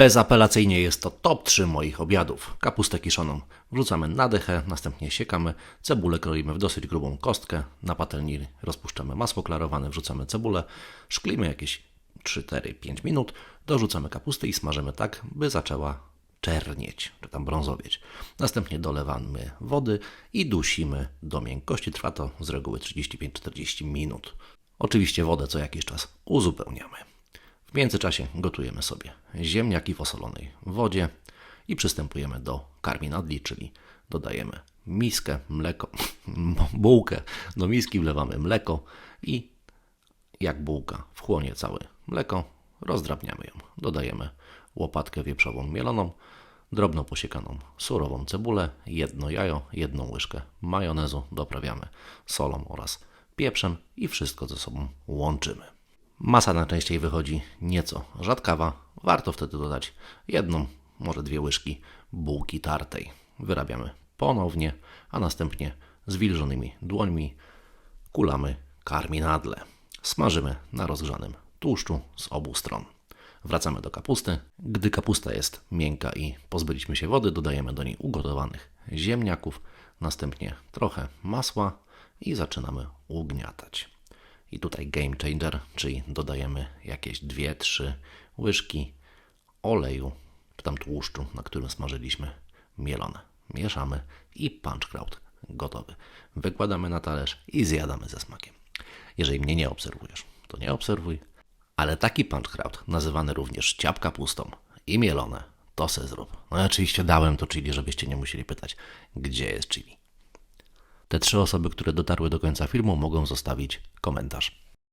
Bezapelacyjnie jest to top 3 moich obiadów. Kapustę kiszoną wrzucamy na dechę, następnie siekamy, cebulę kroimy w dosyć grubą kostkę, na patelni rozpuszczamy masło klarowane, wrzucamy cebulę, szklimy jakieś 3-4-5 minut, dorzucamy kapustę i smażymy tak, by zaczęła czernieć, czy tam brązowieć. Następnie dolewamy wody i dusimy do miękkości. Trwa to z reguły 35-40 minut. Oczywiście wodę co jakiś czas uzupełniamy. W międzyczasie gotujemy sobie ziemniaki w osolonej wodzie i przystępujemy do karminadli, czyli dodajemy miskę, mleko, bułkę. Do miski wlewamy mleko i jak bułka wchłonie całe mleko, rozdrabniamy ją. Dodajemy łopatkę wieprzową mieloną, drobno posiekaną surową cebulę, jedno jajo, jedną łyżkę majonezu, doprawiamy solą oraz pieprzem i wszystko ze sobą łączymy. Masa najczęściej wychodzi nieco rzadkawa, warto wtedy dodać jedną, może dwie łyżki bułki tartej. Wyrabiamy ponownie, a następnie zwilżonymi dłońmi kulamy karminadle. Smażymy na rozgrzanym tłuszczu z obu stron. Wracamy do kapusty. Gdy kapusta jest miękka i pozbyliśmy się wody, dodajemy do niej ugotowanych ziemniaków, następnie trochę masła i zaczynamy ugniatać. I tutaj game changer, czyli dodajemy jakieś 2-3 łyżki oleju, czy tam tłuszczu, na którym smażyliśmy mielone. Mieszamy i punchkraut gotowy. Wykładamy na talerz i zjadamy ze smakiem. Jeżeli mnie nie obserwujesz, to nie obserwuj, ale taki punchkraut, nazywany również ciap kapustą i mielone, to se zrób. No i oczywiście dałem to chili, żebyście nie musieli pytać, gdzie jest chili. Te trzy osoby, które dotarły do końca filmu, mogą zostawić komentarz.